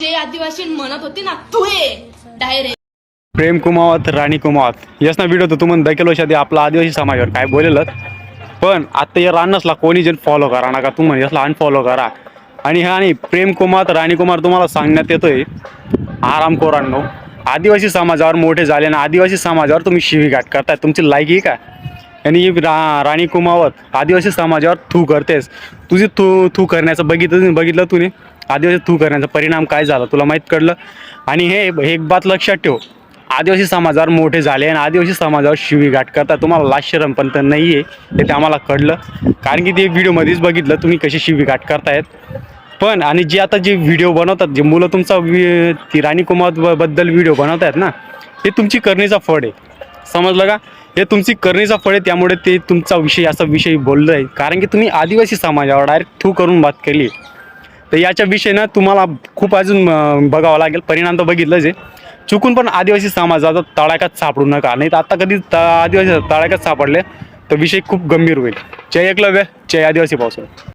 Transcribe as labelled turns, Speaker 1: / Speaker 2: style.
Speaker 1: जे आदिवासी म्हणत होते ना तू डायरेक्ट.
Speaker 2: प्रेम कुमावत राणी कुमावत. यस ना व्हिडिओ तर तुम्हाला देखील वर्षात आपला आदिवासी समाजावर काय बोलेलत पण आता या रानसला कोणी जण फॉलो करा नका. तुम्ही यसला अनफॉलो करा. आणि हा आणि प्रेम कुमार राणी कुमार तुम्हाला सांगण्यात येतोय. आराम कोरांनो. आदिवासी समाजावर मोठे झाले आणि आदिवासी समाजावर तुम्ही शिवीघाट करताय. तुमची लायकी का आणि रा राणी कुमावत आदिवासी समाजावर थू करतेस. तुझी थू थू करण्याचं बघितलं बघितलं तुने? आदिवासी थू करण्याचा परिणाम काय झाला? तुला माहीत कळलं? आणि हे हे एक बात लक्षात ठेव. आदिवासी समाजावर मोठे झाले आणि आदिवासी समाजावर शिवीघाट करता तुम्हाला लाशरम पण तर नाही आहे ते आम्हाला कळलं. कारण की ते व्हिडिओमध्येच बघितलं तुम्ही कशी शिवीगाठ करतायत. पण आणि जे आता जे व्हिडिओ बनवतात जे मुलं तुमचा वि- ती राणी कुमारबद्दल व्हिडिओ बनवत आहेत ना ते तुमची करणीचा फळ आहे. समजलं का? हे तुमची करणीचा फळ आहे त्यामुळे ते तुमचा विषय असा विषय बोललं आहे. कारण की तुम्ही आदिवासी समाजावर डायरेक्ट थू करून बात केली तर याच्या विषयीनं तुम्हाला खूप अजून बघावं लागेल. परिणाम तर बघितलंच आहे. चुकून पण आदिवासी समाजाचा तळाख्यात सापडू नका. नाही तर आता कधी त आदिवासी तळाख्यात सापडले तर विषय खूप गंभीर होईल. जय एकलव्य जय आदिवासी पावसाळा.